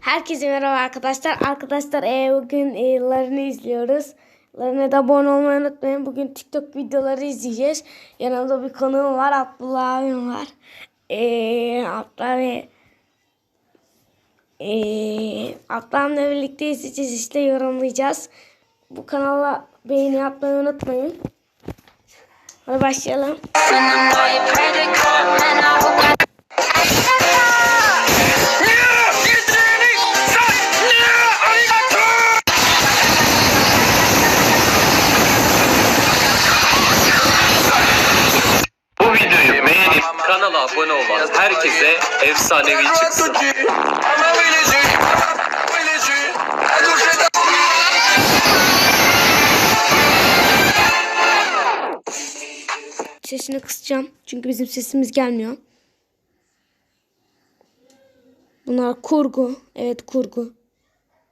Herkese merhaba arkadaşlar. Arkadaşlar e, bugün e, Ların'ı izliyoruz. Ların'a da abone olmayı unutmayın. Bugün TikTok videoları izleyeceğiz. Yanımda bir konuğum var. Abdullah abim var. E, Abdullah ve e, Abdullah'ımla birlikte izleyeceğiz. işte yorumlayacağız. Bu kanala beğeni yapmayı unutmayın. Hadi başlayalım. Kanala abone olan herkese efsanevi çıksın. Sesini kısacağım. Çünkü bizim sesimiz gelmiyor. Bunlar kurgu. Evet kurgu.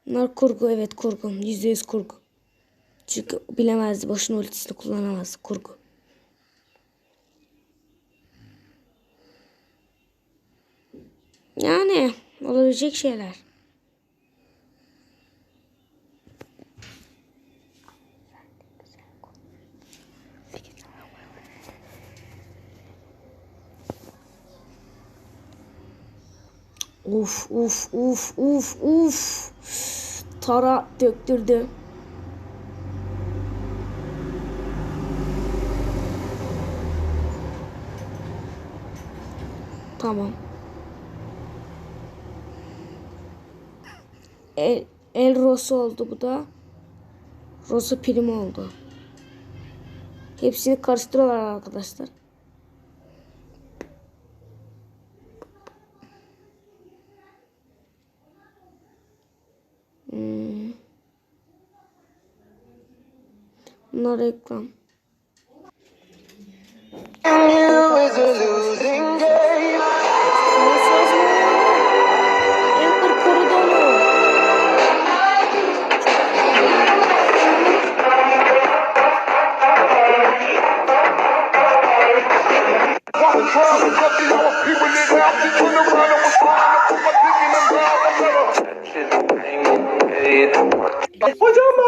Bunlar kurgu. Evet kurgu. Yüzde yüz kurgu. Çünkü bilemezdi. Boşuna ultisini kullanamaz. Kurgu. Yani olabilecek şeyler. Uf uf uf uf uf. Tara döktürdü. Tamam. El, el Rosu oldu bu da. Rosu prim oldu. Hepsini karıştırıyorlar arkadaşlar. Hmm. Bunlar reklam. I'm trying to cut these off, people in the house, turn around and was to put my dick in the ground. What's up,